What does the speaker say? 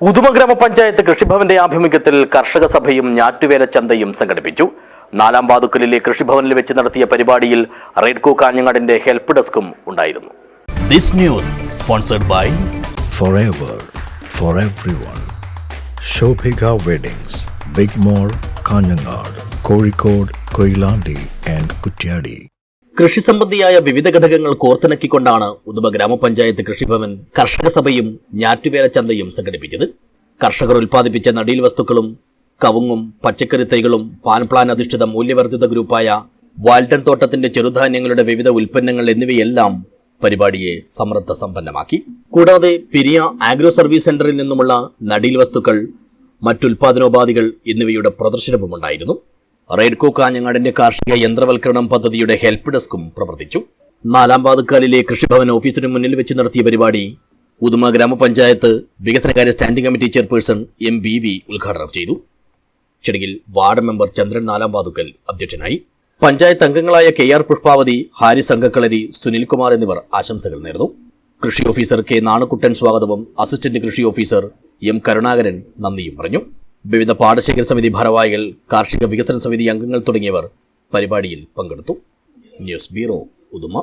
ഉദുമ ഗ്രാമപഞ്ചായത്ത് കൃഷിഭവന്റെ ആഭിമുഖ്യത്തിൽ കർഷക സഭയും ഞാറ്റുവേല ചന്തയും സംഘടിപ്പിച്ചു നാലാം വാതുക്കലിലെ കൃഷിഭവനിൽ വെച്ച് നടത്തിയ പരിപാടിയിൽ റെഡ്കോ കാഞ്ഞങ്ങാടിന്റെ ഹെൽപ്പ് ഡെസ്കും ഉണ്ടായിരുന്നു this news sponsored by forever for everyone. Shobhika Weddings, Big mall Kanhangad Kozhikode Koilandi and Kutyadi. കൃഷി സംബന്ധിയായ വിവിധ ഘടകങ്ങൾ കോർത്തിണക്കിക്കൊണ്ടാണ് ഉദുമ ഗ്രാമപഞ്ചായത്ത് കൃഷിഭവൻ കർഷക സഭയും ഞാറ്റുവേല ചന്തയും സംഘടിപ്പിച്ചത്. കർഷകർ ഉൽപ്പാദിപ്പിച്ച നടീൽ വസ്തുക്കളും കവുങ്ങും പച്ചക്കറി തൈകളും ഫാൻ പ്ലാൻ അധിഷ്ഠിത മൂല്യവർദ്ധിത ഗ്രൂപ്പായ വാൽട്ടൻ തോട്ടത്തിന്റെ ചെറുധാന്യങ്ങളുടെ വിവിധ ഉൽപ്പന്നങ്ങൾ എന്നിവയെല്ലാം പരിപാടിയെ സമൃദ്ധ സമ്പന്നമാക്കി കൂടാതെ പിരിയ ആഗ്രോ സർവീസ് സെന്ററിൽ നിന്നുമുള്ള നടീൽ വസ്തുക്കൾ മറ്റുൽപാദനോപാധികൾ എന്നിവയുടെ പ്രദർശനവുമുണ്ടായിരുന്നു. റെഡ്കോ കാഞ്ഞങ്ങാടിന്റെ കാർഷിക യന്ത്രവൽക്കരണം പദ്ധതിയുടെ ഹെൽപ്പ് ഡെസ്കും പ്രവർത്തിച്ചു. നാലാം പാതുക്കാലിലെ കൃഷിഭവൻ ഓഫീസിന് മുന്നിൽ വെച്ച് നടത്തിയ പരിപാടി ഉദുമ ഗ്രാമപഞ്ചായത്ത് വികസനകാര്യ standing committee chairperson M B V ഉദ്ഘാടനം ചെയ്തു. ചടങ്ങിൽ വാർഡ് മെമ്പർ ചന്ദ്രൻ നാലാം പാതുക്കൽ അധ്യക്ഷനായി. പഞ്ചായത്ത് അംഗങ്ങളായ കെ ആർ പുഷ്പാവതി ഹാരി അങ്കക്കളരി സുനിൽകുമാർ എന്നിവർ ആശംസകൾ നേർന്നു. കൃഷി ഓഫീസർ കെ നാണുക്കുട്ടൻ സ്വാഗതവും അസിസ്റ്റന്റ് കൃഷി ഓഫീസർ എം കരുണാകരൻ നന്ദിയും പറഞ്ഞു. വിവിധ പാടശേഖര സമിതി ഭാരവാഹികൾ കാർഷിക വികസന സമിതി അംഗങ്ങൾ തുടങ്ങിയവർ പരിപാടിയിൽ പങ്കെടുത്തു. News bureau Uduma.